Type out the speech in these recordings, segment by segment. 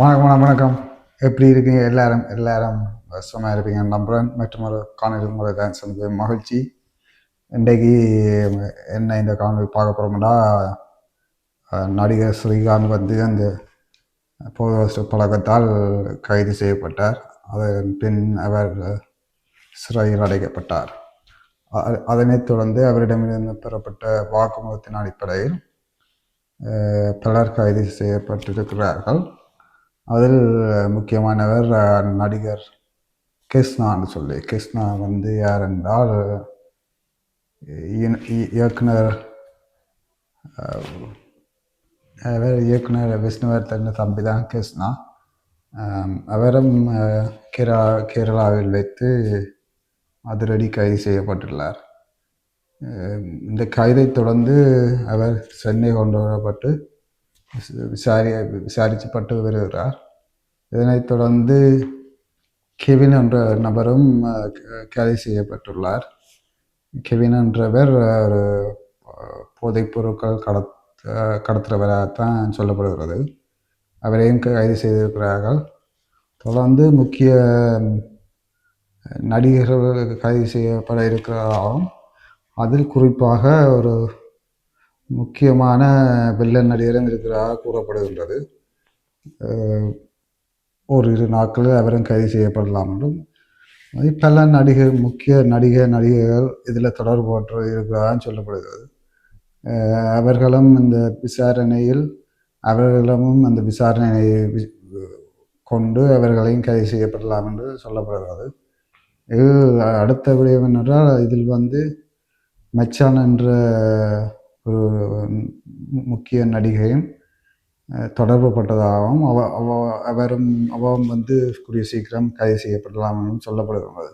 வணக்கம் வணக்கம் வணக்கம். எப்படி இருக்கீங்க எல்லாரும்? எல்லாரும் சும்மா இருப்பீங்க. நம்புறேன் மற்றும் ஒரு காணொலி முறை தான் சந்திப்பு மகிழ்ச்சி. இன்றைக்கு என்ன இந்த காணொலி பார்க்க போகிறோம்னா நடிகர் ஸ்ரீகாந்த் வந்து அந்த போத பழக்கத்தால் கைது செய்யப்பட்டார். அதன் பின் அவர் சிறையில் அடைக்கப்பட்டார். அதனைத் தொடர்ந்து அவரிடமிருந்து பெறப்பட்ட வாக்குமூலத்தின் அடிப்படையில் பலர் கைது செய்யப்பட்டிருக்கிறார்கள். அதில் முக்கியமானவர் நடிகர் கிருஷ்ணான்னு சொல்லி. கிருஷ்ணா வந்து யார் என்றால் இ- இயக்குனர் அஹ், அவர் இயக்குனர் விஷ்ணுவர்தன் தம்பி தான் கிருஷ்ணா. அவரும் கேரா கேரளா கேரளாவில் வைத்து அதிரடி கைது செய்யப்பட்டுள்ளார். இந்த கைதை தொடர்ந்து அவர் சென்னை கொண்டு வரப்பட்டு விசாரி விசாரிக்கப்பட்டு வருகிறார் இதனைத் தொடர்ந்து கெவின் என்ற நபரும் கைது செய்யப்பட்டுள்ளார் கெவின் என்றவர் ஒரு போதைப் பொருட்கள் கடத் கடத்துகிறவராகத்தான் சொல்லப்படுகிறது அவரையும் கைது செய்திருக்கிறார்கள் தொடர்ந்து முக்கிய நடிகர்கள் கைது செய்யப்பட இருக்கிறதாகவும் அதில் குறிப்பாக ஒரு முக்கியமான வில்லன் நடிகரும் இருக்கிறதாக கூறப்படுகின்றது. ஒரு இரு நாட்களில் அவரும் கைது செய்யப்படலாம் என்றும் அது பல நடிகர் முக்கிய நடிகை நடிகைகள் இதில் தொடர்பு இருக்கிறதான்னு சொல்லப்படுகிறது. அவர்களும் இந்த விசாரணையில் அவர்களும் அந்த விசாரணையை கொண்டு அவர்களையும் கைது செய்யப்படலாம் என்று சொல்லப்படுகிறது. இது அடுத்த விடயம் என்னென்றால் இதில் வந்து மச்சான் என்ற ஒரு முக்கிய நடிகையும் தொடர்புப்பட்டதாகவும் அவ அவ அவரும் அவரும் வந்து கூடிய சீக்கிரம் கைது செய்யப்படலாம் என்றும் சொல்லப்படுகிறது.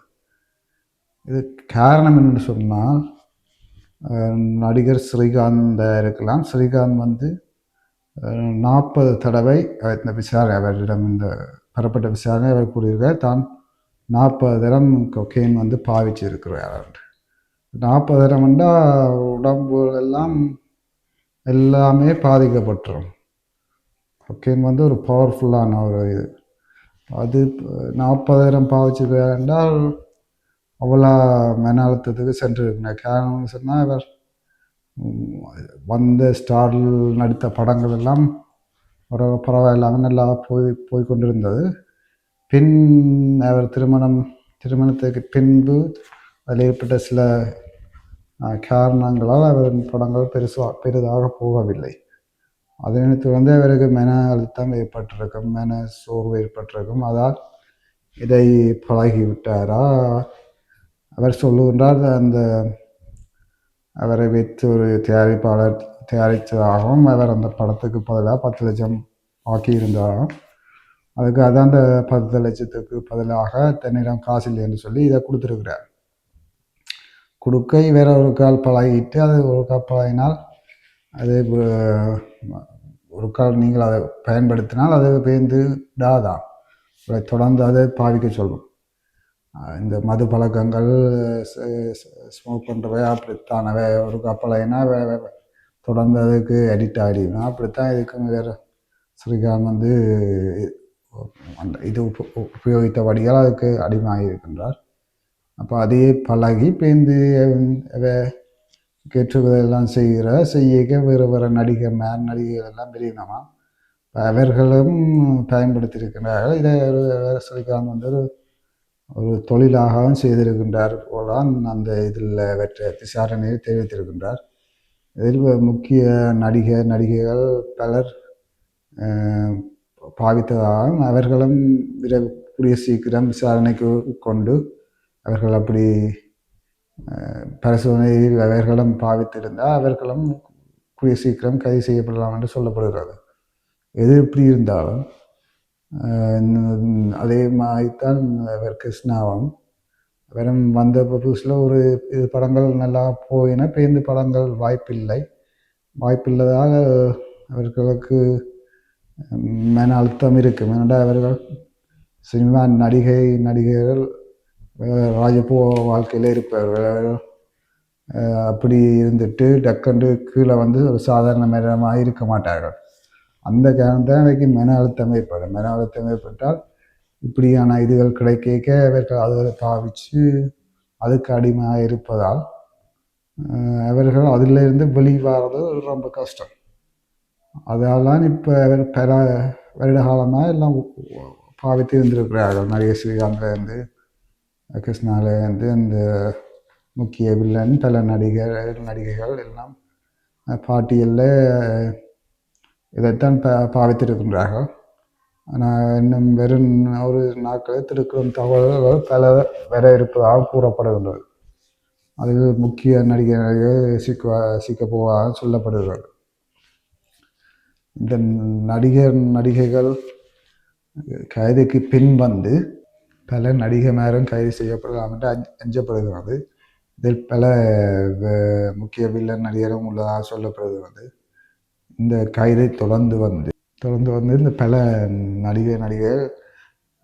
இது காரணம் என்று சொன்னால் நடிகர் ஸ்ரீகாந்த இருக்கலாம். ஸ்ரீகாந்த் வந்து நாற்பது தடவை இந்த விசாரணை அவரிடம் இந்த பெறப்பட்ட விசாரணை அவர் கூறியிருக்கார் தான் நாற்பது தரம் கொக்கைன் வந்து பாவிச்சிருக்கிறார். நாற்பதாயிரம் தரம்னா உடம்பு எல்லாம் எல்லாமே பாதிக்கப்பட்டுரும். கொக்கைன் வந்து ஒரு பவர்ஃபுல்லான ஒரு இது. அது நாற்பதாயிரம் பாவிச்சிருக்கிறார் என்றால் அவ்வளோ மன அழுத்தத்துக்கு சென்றிருக்கிறார் காரணம்னு சொன்னால் இவர் வந்த ஸ்டாரில் நடித்த படங்கள் எல்லாம் ஒரு பரவாயில்லாமல் நல்லா போய் போய் கொண்டிருந்தது. பின் அவர் திருமணம் திருமணத்துக்கு பின்பு அதில் ஏற்பட்ட சில காரணங்களால் அவரின் படங்கள் பெருசாக பெரிதாக போகவில்லை. அதனை தொடர்ந்து அவருக்கு மன அழுத்தம் ஏற்பட்டிருக்கும் மன சோர்வு ஏற்பட்டிருக்கும். அதால் இதை பழகிவிட்டாரா? அவர் சொல்லுகின்றார் அந்த அவரை வைத்து ஒரு தயாரிப்பாளர் தயாரித்ததாகவும் அவர் அந்த படத்துக்கு பதிலாக பத்து லட்சம் ஆக்கியிருந்தாராம். அதுக்கு அதான் அந்த பத்து லட்சத்துக்கு பதிலாக தன்னிடம் காசு இல்லை என்று சொல்லி இதை கொடுத்துருக்கிறார். கொடுக்க வேற ஒரு கால் பழகிட்டு அது ஒரு கால் பழகினால் அது ஒரு கால் நீங்கள் அதை பயன்படுத்தினால் அது பேர்ந்து டாதான் தொடர்ந்து அதை பாவிக்க சொல்லும். இந்த மது பழக்கங்கள் ஸ்மோக் பண்ணுறவை அப்படித்தானவை? ஒரு கப்பலைனா தொடர்ந்து அதுக்கு அடிக்ட் ஆகிடுவேன் அப்படித்தான் இதுக்கு வேறு ஸ்ரீகாந்த் வந்து அந்த இது உப- உபயோகித்தபடியால் அதுக்கு அடிமையாகி இருக்கின்றார் அப்போ அதையே பழகி பேந்து கேட்டுவதெல்லாம் செய்கிற செய்ய வேறு வேறு நடிகர் மேன் நடிகைகள் எல்லாம் வெளியினமா? அவர்களும் பயன்படுத்தியிருக்கின்றார்கள். இதை ஒரு வேறு வந்து ஒரு ஒரு தொழிலாகவும் செய்திருக்கின்றார் போலான் அந்த இதில் வெற்ற விசாரணையை தெரிவித்திருக்கின்றார். இதில் முக்கிய நடிகர் நடிகைகள் பலர் பாவித்ததாகவும் அவர்களும் விரைவு கூடிய சீக்கிரம் விசாரணைக்கு கொண்டு அவர்கள் அப்படி பரிசோதனையில் அவர்களும் பாவித்திருந்தால் அவர்களும் கூடிய சீக்கிரம் கைது செய்யப்படலாம் என்று சொல்லப்படுகிறது. எது எப்படி இருந்தாலும் அஹ், இன்னும் அதே மாதிரித்தான் அவர் கிருஷ்ணாவும் வெறும் வந்த புதுசில் ஒரு இது படங்கள் நல்லா போயின பேருந்து படங்கள் வாய்ப்பில்லை. வாய்ப்பில்லதால் அவர்களுக்கு மன அழுத்தம் இருக்கும். ஏனென்றால் அவர்கள் சினிமா நடிகை நடிகர்கள் ராஜபோ வாழ்க்கையில் இருப்பவர்கள். அப்படி இருந்துட்டு டக்கண்டு கீழே வந்து ஒரு சாதாரண மரமாக இருக்க மாட்டார்கள். அந்த காரணத்தான் அவைக்கு மன அழுத்தம் ஏற்படும். மன அழுத்தம் ஏற்பட்டால் இப்படியான இதுகள் கிடைக்க அவர்கள் அதை தாவிச்சு அதுக்கு அடிமையாக இருப்பதால் அவர்கள் அதிலிருந்து வெளிவாரது ரொம்ப கஷ்டம். அதெல்லாம் இப்போ அவர் பல வருட காலமாக எல்லாம் பாவித்து இருந்திருக்கிறார்கள். நிறைய ஸ்ரீகாந்த்லேருந்து கிருஷ்ணாலேருந்து இந்த முக்கிய வில்லன் பல நடிகர் நடிகைகள் எல்லாம் பாட்டியலில் இதைத்தான் பா பாவித்திருக்கின்றார்கள். ஆனால் இன்னும் வெறும் ஒரு நாட்களில் திருக்குறும் தகவல்கள் பல வர இருப்பதாக கூறப்படுகின்றது. அதில் முக்கிய நடிகை நடிகர் சிக்க சிக்க போவதாக சொல்லப்படுகிறது. இந்த நடிகர் நடிகைகள் கைதுக்கு பின் வந்து பல நடிகைமாரும் கைது செய்யப்படலாம் என்று அஞ்ச அஞ்சப்படுகிறது. இதில் பல முக்கிய வில்லன் நடிகரும் உள்ளதாக சொல்லப்படுகிறது. இந்த கைது தொடர்ந்து வந்து தொடர்ந்து வந்து இந்த பல நடிகை நடிகர்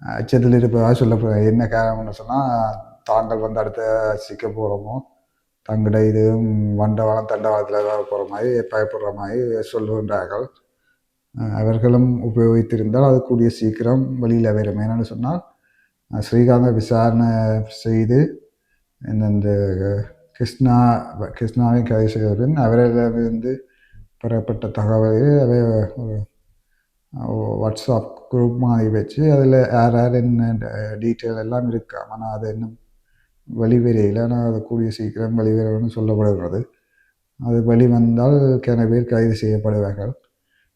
அச்சத்தில் இருப்பதாக சொல்லப்படுகிறது. என்ன காரணம்னு சொன்னால் தாங்கள் வந்து அடுத்த சிக்க போகிறோமோ தங்கட இது வண்டவாளம் தண்டவாளத்தில் போகிற மாதிரி பயப்படுற மாதிரி சொல்லுகின்றார்கள். அவர்களும் உபயோகித்திருந்தால் அது கூடிய சீக்கிரம் வெளியில் வேறு என்னென்னு சொன்னால் ஸ்ரீகாந்த விசாரணை செய்து இந்த இந்த கிருஷ்ணா கிருஷ்ணாவை கைது செய்தபின் அவரிடமிருந்து பெறப்பட்ட தகவலை அவை வாட்ஸ்அப் குரூப் மாதிரி வச்சு அதில் யார் யார் என்ன டீட்டெயில் எல்லாம் இருக்கா ஆனால் அது இன்னும் வெளிவரையில் ஆனால் அது கூடிய சீக்கிரம் வெளிவரும்னு சொல்லப்படுகிறது அது வெளிவந்தால் கிண பேர் கைது செய்யப்படுவார்கள்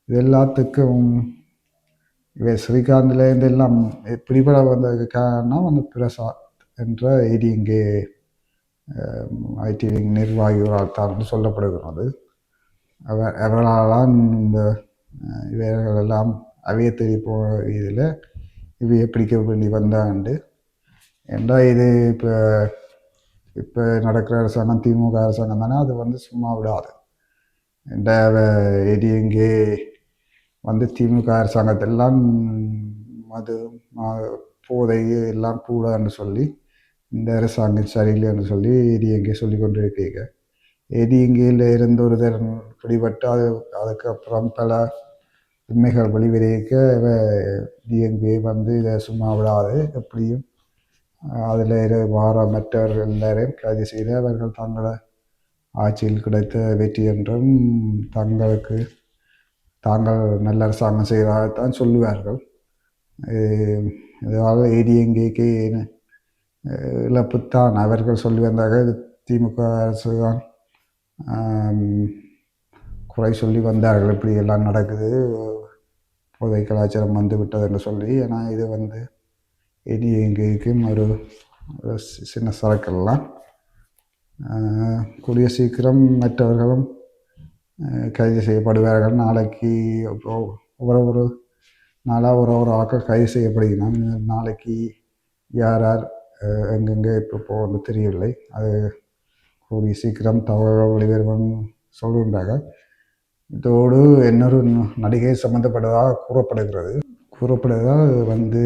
இது எல்லாத்துக்கும் இவை ஸ்ரீகாந்த்லேருந்து எல்லாம் பிடிபட வந்ததுக்கு காரணம் அந்த பிரசாத் என்ற ஏடிஎங்கே ஐடி நிர்வாகிகளால் தான் சொல்லப்படுகிறது. அவர் அவர்களால் இந்த இவர்கள் எல்லாம் அவைய தேடி போன இதில் இவையை பிடிக்க வேண்டி வந்தாண்டு. ஏண்டா இது இப்போ இப்போ நடக்கிற அரசாங்கம் திமுக அரசாங்கம் தானே அது வந்து சும்மா விடாது. இந்த இங்கே வந்து திமுக அரசாங்கத்தெல்லாம் மது மா- போதை எல்லாம் கூடாதுன்னு சொல்லி இந்த அரசாங்கம் சரியில்லைன்னு சொல்லி ஏடிஎங்கே சொல்லி கொண்டு இருக்கீங்க ஏடிஎங்கேயில் இருந்த ஒரு தரம் பிடிபட்டு அது அதுக்கப்புறம் பல உண்மைகள் வெளிவரைக்க டிஎன்பே வந்து இதை சும்மா விடாது. எப்படியும் அதில் வார மற்றவர்கள் எல்லாரையும் கைது செய்து அவர்கள் தங்களை ஆட்சியில் கிடைத்த வெற்றி என்றும் தங்களுக்கு தாங்கள் நல்ல அரசாங்கம் செய்வதாகத்தான் சொல்லுவார்கள். அஹ் இதனால் ஏடிஎங்கேக்கு இழப்புத்தான் அவர்கள் சொல்லி வந்தார்கள். இது திமுக அரசு தான் குறை சொல்லி வந்தார்கள். இப்படி எல்லாம் நடக்குது. போதை கலாச்சாரம் வந்து விட்டது என்று சொல்லி ஏன்னா இது வந்து ஏடிஎங்கேக்கும் ஒரு சின்ன சரக்கெல்லாம். கூடிய சீக்கிரம் மற்றவர்களும் கைது செய்யப்படுவார்கள். நாளைக்கு ஒரு ஒரு நாளாக ஒரு ஒரு ஆக்கள் கைது செய்யப்படுகிறாங்க நாளைக்கு யார் யார் எங்கெங்கே இப்போ போகணும்னு தெரியவில்லை. அது கூடிய சீக்கிரம் தகவல் வெளிவரும் சொல்கின்றார்கள். இதோடு இன்னொரு நடிகை சம்மந்தப்பட்டதாக கூறப்படுகிறது. கூறப்படுவதால் வந்து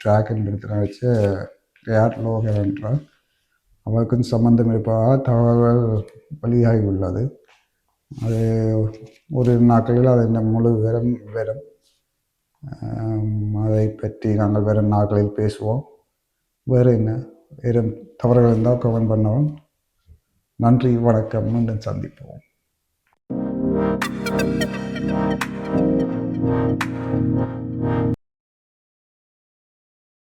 டிராகன் எடுத்து வச்ச யார் லோகர் என்றால் அவருக்கும் சம்மந்தம் இருப்பதாக தகவல்கள் வெளியாகி உள்ளது. அது ஒரு நாட்களில் அது இந்த முழு விவரம் வரும். அதை பற்றி நாங்கள் வேறு நாட்களில் பேசுவோம். வேறு என்ன? வேறு தவறுகள் இருந்தால் கமெண்ட் பண்ணவும். நன்றி வணக்கம். மீண்டும் சந்திப்போம். Thank you.